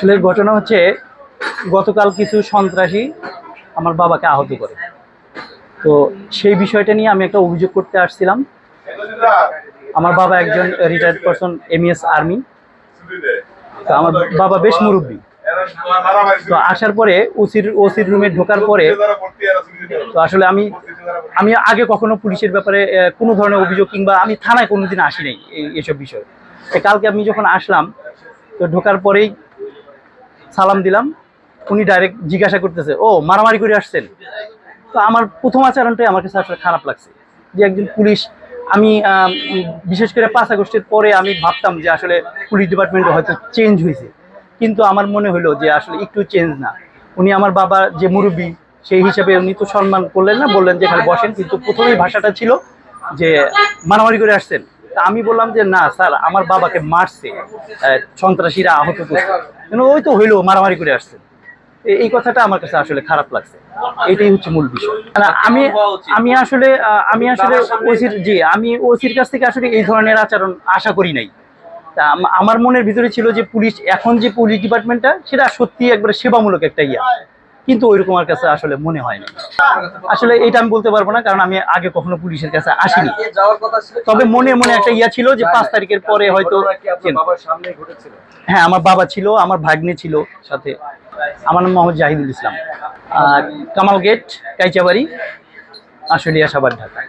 আসলে ঘটনা হচ্ছে, গতকাল কিছু সন্ত্রাসী আমার বাবাকে আহত করে। তো সেই বিষয়টা নিয়ে আমি একটা অভিযোগ করতে আসছিলাম। আমার বাবা একজন রিটায়ার্ড পারসন এমইএস আর্মি তো আমার বাবা বেশ মুরব্বী। তো আসার পরে ওসির ওসির রুমে ঢোকার পরে, তো আসলে আমি আমি আগে কখনো পুলিশের ব্যাপারে কোনো ধরনের অভিযোগ কিংবা আমি থানায় কোনোদিন আসি নাই এইসব বিষয়ে। কালকে আমি যখন আসলাম, তো ঢোকার পরেই সালাম দিলাম। উনি ডাইরেক্ট জিজ্ঞাসা করতেছে, ও, মারামারি করে আসছেন? তো আমার প্রথম আচরণটাই আমার কাছে আসলে খারাপ লাগছে। যে একজন পুলিশ, আমি বিশেষ করে পাঁচ আগস্টের পরে আমি ভাবতাম যে আসলে পুলিশ ডিপার্টমেন্টে হয়তো চেঞ্জ হয়েছে। কিন্তু আমার মনে হলো যে আসলে একটু চেঞ্জ না। উনি আমার বাবা যে মুরব্বী, সেই হিসাবে উনি তো সম্মান করলেন না, বললেন যে এখানে বসেন। কিন্তু প্রথমেই ভাষাটা ছিল যে, মারামারি করে আসছেন। তা আমি বললাম যে, না, স্যার, আমার বাবাকে মারছে। সন্ত্রাসীরা আহত করছে। কিন্তু ওই তো হইল, মারামারি করে আসছেন এ- এই কথাটা আমার কাছে আসলে খারাপ লাগছে। এটাই হচ্ছে মূল বিষয়। আমি আমি আসলে আমি আসলে ওসির, জি, আমি ওসির কাছ থেকে আসলে এই ধরনের আচরণ আশা করি নাই। তা আমার মনের ভিতরে ছিল যে, পুলিশ, এখন যে পুলিশ ডিপার্টমেন্টটা, সেটা সত্যি একবারে সেবামূলক একটা ইয়া। কিন্তু ওইরকম আমার কাছে আসলে মনে হয় না। আসলে এটা আমি বলতে পারব না কারণ আমি আগে কখনো পুলিশের কাছে আসিনি। তবে মনে মনে একটা ইয়া ছিল যে পাঁচ তারিখের পরে হয়তো হ্যাঁ আমার বাবা ছিল আমার ভাগ্নে ছিল সাথে। আমার নাম মোহাম্মদ জাহিদুল ইসলাম। আর কামাল গেট কাইচাবাড়ি আশুলিয়া সাবার ঢাকা।